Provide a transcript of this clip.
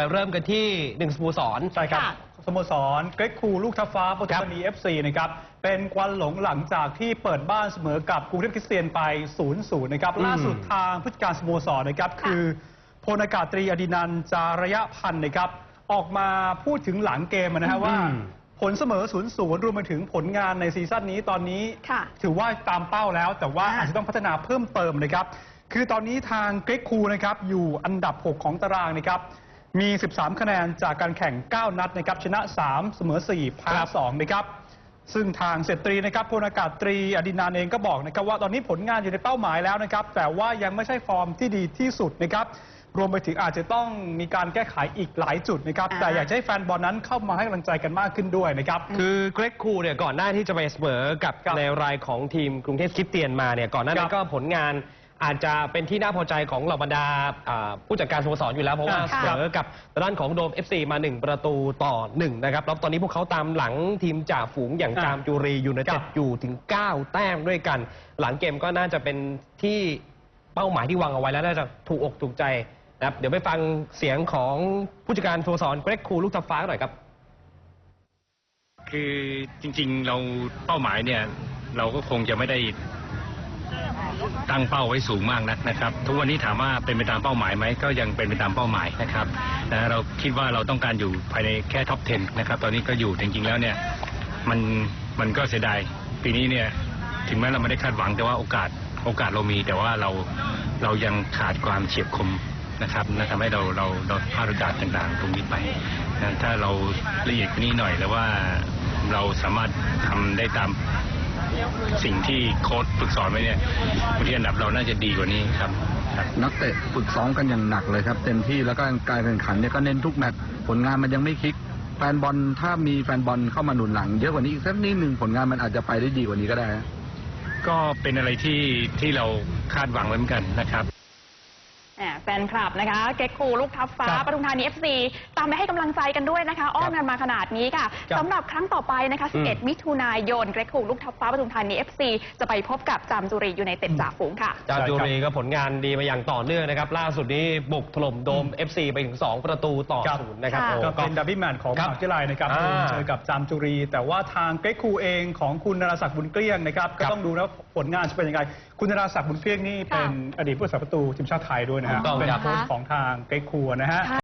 ไปเริ่มกันที่หนึ่งสโมสร ใช่ครับ ค่ะสโมสรเกรกคูลูกทัพฟ้าปทุมธานี FC นะครับ เป็นควันหลงหลังจากที่เปิดบ้านเสมอกับกรุงเทพคริสเตียนไป 0-0 นะครับอืมล่าสุดทางผู้จัดการสโมสรนะครับค่ะคือพลอากาศตรีอดินันท์จารยพันธ์นะครับ ออกมาพูดถึงหลังเกมนะฮะว่าผลเสมอ 0-0 รวมไปถึงผลงานในซีซั่นนี้ตอนนี้ ค่ะ ถือว่าตามเป้าแล้วแต่ว่าอ่าอาจจะต้องพัฒนาเพิ่มเติมนะครับ คือตอนนี้ทางเกรกคูนะครับอยู่อันดับ 6 ของตารางนะครับ มี 13 คะแนนจากการแข่ง 9 นัดนะครับชนะ 3 เสมอ 4 แพ้2นะครับซึ่งทางเศรษฐรีนะครับพลอากาศตรีอดินานเองก็บอกนะครับว่าตอนนี้ผลงานอยู่ในเป้าหมายแล้วนะครับ แต่ว่ายังไม่ใช่ฟอร์มที่ดีที่สุดนะครับ รวมไปถึงอาจจะต้องมีการแก้ไขอีกหลายจุดนะครับอ่าแต่อยากจะให้แฟนบอลนั้นเข้ามาให้กำลังใจกันมากขึ้นด้วยนะครับ คือเกรกคูเนี่ยก่อนหน้าที่จะไปเสมอกับครับในรายของทีมกรุงเทพคริสเตียนมาเนี่ยก่อนหน้าคนั้รันบก็ผลงาน อาจจะเป็นที่น่าพอใจของเหล่าบรรดาอ่าผู้จัดการสโมสรอยู่แล้ว เพราะว่าค่ะเสมอกับด้านของโดม FC มา 1 ประตูต่อ 1 นะครับแล้วตอนนี้พวกเขาตามหลังทีมจ่าฝูงอย่างค่ะจามจุรียูไนคเต็รัดบอยู่ถึง 9 แต้มด้วยกัน หลังเกมก็น่าจะเป็นที่เป้าหมายที่วางเอาไว้แล้วน่าจะถูกอกถูกใจนะครับเดี๋ยวไปฟังเสียงของผู้จัดการสโมสรเกรกคูลูกทับฟ้าหน่อยครับ คือจริงๆเราเป้าหมายเนี่ย เราก็คงจะไม่ได้ ตั้งเป้าไว้สูงมากนักนะครับ ทุกวันนี้ถามว่าเป็นไปตามเป้าหมายไหมก็ยังเป็นไปตามเป้าหมายนะครับนะเราคิดว่าเราต้องการอยู่ภายในแค่ท็อป 10 นะครับ ตอนนี้ก็อยู่จริงๆแล้วเนี่ยมันมันก็เสียดายปีนี้เนี่ยถึงแม้เราไม่ได้คาดหวังแต่ว่าโอกาสโอกาสเรามี แต่ว่าเราเรายังขาดความเฉียบคมนะครับนะทำให้เราเราเราพลาดโอกาสต่างๆ ตรงนี้ไปนะถ้าเราละเอียดกว่านี้หน่อยแล้วว่าเราสามารถทำได้ตาม สิ่งที่โค้ชฝึกสอนไว้เนี่ยบางทีอันดับเราน่าจะดีกว่านี้ครับครับนักเตะฝึกซ้อมกันอย่างหนักเลยครับ เต็มที่แล้วก็การแข่งขันเนี่ยก็เน้นทุกแมตช์ผลงานมันยังไม่คลิกแฟนบอลถ้ามีแฟนบอลเข้ามาหนุนหลัง เยอะกว่านี้อีกสักนิดหนึ่งผลงานมันอาจจะไปได้ดีกว่านี้ก็ได้ฮะก็เป็นอะไรที่ที่เราคาดหวังไว้เหมือนกันนะครับแหมแฟ นคลับนะคะ เก็กคูลูกทัพฟ้าครับปทุมธานี FC ตามไปให้กำลังใจกันด้วยนะคะ อ้อมกันมาขนาดนี้ค่ะครับสำหรับครั้งต่อไปนะคะ อืม 11 มิถุนายน เกรกคูลูกทัพฟ้าปทุมธานี FC จะไปพบกับจามจุรีอยู่ในเต็ดจ่าฝูงค่ะ จามใช่ครับจุรีก็ผลงานดีมาอย่างต่อเนื่องนะครับ ล่าสุดนี้บุกถล่มโดม FC ไปถึง 2 ประตูต่อครับ ศูนย์นะครับค่ะ โอ้ ก็เป็นดับบิแมนของมครับหาวิทยาลัยนะครับอ่าเจอกับจามจุรี แต่ว่าทางเกรกคูเองของคุณนราศักดิ์บุญเกลี้ยงนะครับก็ครับต้องดูนะผลงานจะเป็นยังไง คุณนราศักดิ์บุญเกลี้ยงนี่เป็นอดีตผู้รักษาประตูทีมชาติไทยด้วยนะฮะถูกต้องเป็นครับโค้ชของทางเกรกคูนะฮะ